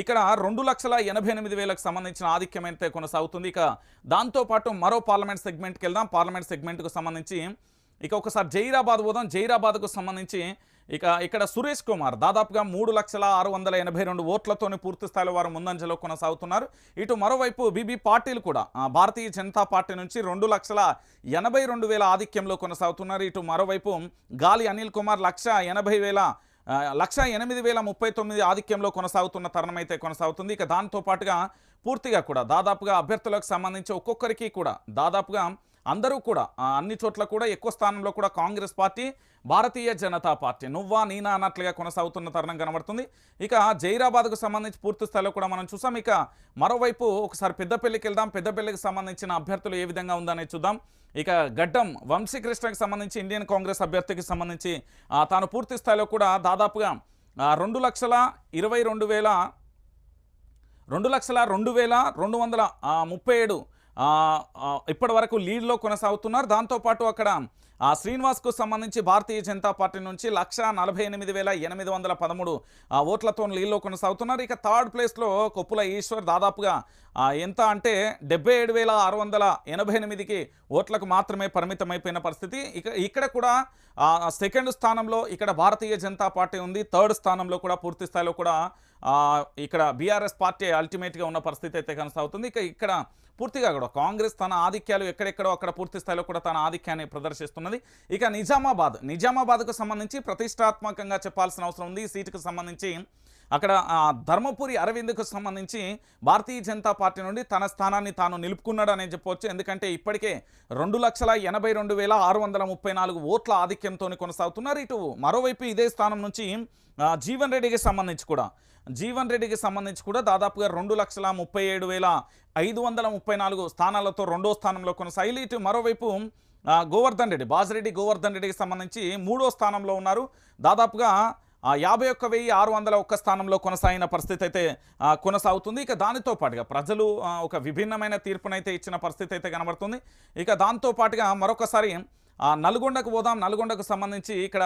ఇక్కడ రెండు లక్షల ఎనభై ఎనిమిది వేలకు సంబంధించిన ఆధిక్యం అయితే కొనసాగుతుంది. ఇక దాంతోపాటు మరో పార్లమెంట్ సెగ్మెంట్కి వెళ్దాం. పార్లమెంట్ సెగ్మెంట్కు సంబంధించి ఇక ఒకసారి జైరాబాద్ పోదాం. జైరాబాద్కు సంబంధించి ఇక ఇక్కడ సురేష్ కుమార్ దాదాపుగా మూడు లక్షల ఆరు వందల ఎనభై రెండు ఓట్లతోనే పూర్తి స్థాయిలో వారు ముందంజలో కొనసాగుతున్నారు. ఇటు మరోవైపు బీబీ పార్టీలు కూడా భారతీయ జనతా పార్టీ నుంచి రెండు లక్షల ఎనభై రెండు వేల ఆధిక్యంలో కొనసాగుతున్నారు. ఇటు మరోవైపు గాలి అనిల్ కుమార్ లక్ష ఎనభై వేల లక్ష ఎనిమిది వేల ముప్పై తొమ్మిది ఆధిక్యంలో కొనసాగుతున్న తరుణం అయితే కొనసాగుతుంది. ఇక దాంతో పాటుగా పూర్తిగా కూడా దాదాపుగా అభ్యర్థులకు సంబంధించి ఒక్కొక్కరికి కూడా దాదాపుగా అందరూ కూడా అన్ని చోట్ల కూడా ఎక్కువ స్థానంలో కూడా కాంగ్రెస్ పార్టీ భారతీయ జనతా పార్టీ నువ్వా నీనా అన్నట్లుగా కొనసాగుతున్న తరుణం కనబడుతుంది. ఇక జైరాబాద్కు సంబంధించి పూర్తి స్థాయిలో కూడా మనం చూసాం. ఇక మరోవైపు ఒకసారి పెద్దపల్లికి వెళ్దాం. పెద్దపల్లికి సంబంధించిన అభ్యర్థులు ఏ విధంగా ఉందనే చూద్దాం. ఇక గడ్డం వంశీకృష్ణకి సంబంధించి ఇండియన్ కాంగ్రెస్ అభ్యర్థికి సంబంధించి తాను పూర్తి స్థాయిలో కూడా దాదాపుగా రెండు లక్షల ఇరవై రెండు వేల రెండు లక్షల రెండు వేల రెండు వందల ముప్పై ఏడు ఇప్పటి వరకు లీడ్లో కొనసాగుతున్నారు. దాంతోపాటు అక్కడ ఆ శ్రీనివాస్కు సంబంధించి భారతీయ జనతా పార్టీ నుంచి లక్ష నలభై ఎనిమిది వేల ఎనిమిది వందల పదమూడు ఆ, ఓట్లతో లీల్లో కొనసాగుతున్నారు. ఇక థర్డ్ ప్లేస్లో కొప్పుల ఈశ్వర్ దాదాపుగా ఎంత అంటే డెబ్బై ఏడు వేల ఆరు వందల ఎనభై ఎనిమిదికి ఓట్లకు మాత్రమే పరిమితమైపోయిన పరిస్థితి. ఇక ఇక్కడ కూడా సెకండ్ స్థానంలో ఇక్కడ భారతీయ జనతా పార్టీ ఉంది. థర్డ్ స్థానంలో కూడా పూర్తి స్థాయిలో కూడా ఇక్కడ బీఆర్ఎస్ పార్టీ అల్టిమేట్గా ఉన్న పరిస్థితి అయితే కొనసాగుతుంది. ఇక ఇక్కడ పూర్తిగా కూడా కాంగ్రెస్ తన ఆధిక్యాలు ఎక్కడెక్కడో అక్కడ పూర్తి స్థాయిలో కూడా తన ఆధిక్యాన్ని ఉన్నది. ఇక నిజామాబాద్. నిజామాబాద్కు సంబంధించి ప్రతిష్టాత్మకంగా చెప్పాల్సిన అవసరం ఉంది. ఈ సీటుకు సంబంధించి అక్కడ ధర్మపురి అరవింద్కు సంబంధించి భారతీయ జనతా పార్టీ నుండి తన స్థానాన్ని తాను నిలుపుకున్నాడు అని చెప్పవచ్చు ఎందుకంటే ఇప్పటికే రెండు లక్షల ఎనభై రెండు వేల ఆరు వందల ముప్పై నాలుగు ఓట్ల ఆధిక్యంతో కొనసాగుతున్నారు. ఇటు మరోవైపు ఇదే స్థానం నుంచి జీవన్ రెడ్డికి సంబంధించి కూడా జీవన్ రెడ్డికి సంబంధించి కూడా దాదాపుగా రెండు లక్షల ముప్పై ఏడు వేల ఐదు వందల ముప్పై నాలుగు స్థానాలతో రెండో స్థానంలో కొనసాగి ఇటు మరోవైపు గోవర్ధన్ రెడ్డి బాజిరెడ్డి గోవర్ధన్ రెడ్డికి సంబంధించి మూడో స్థానంలో ఉన్నారు. దాదాపుగా యాభై ఒక్క వెయ్యి ఆరు వందల ఒక్క స్థానంలో కొనసాగిన పరిస్థితి అయితే కొనసాగుతుంది. ఇక దానితో పాటుగా ప్రజలు ఒక విభిన్నమైన తీర్పునైతే ఇచ్చిన పరిస్థితి అయితే కనబడుతుంది. ఇక దాంతో పాటుగా మరొకసారి నల్గొండకు పోదాం. నల్గొండకు సంబంధించి ఇక్కడ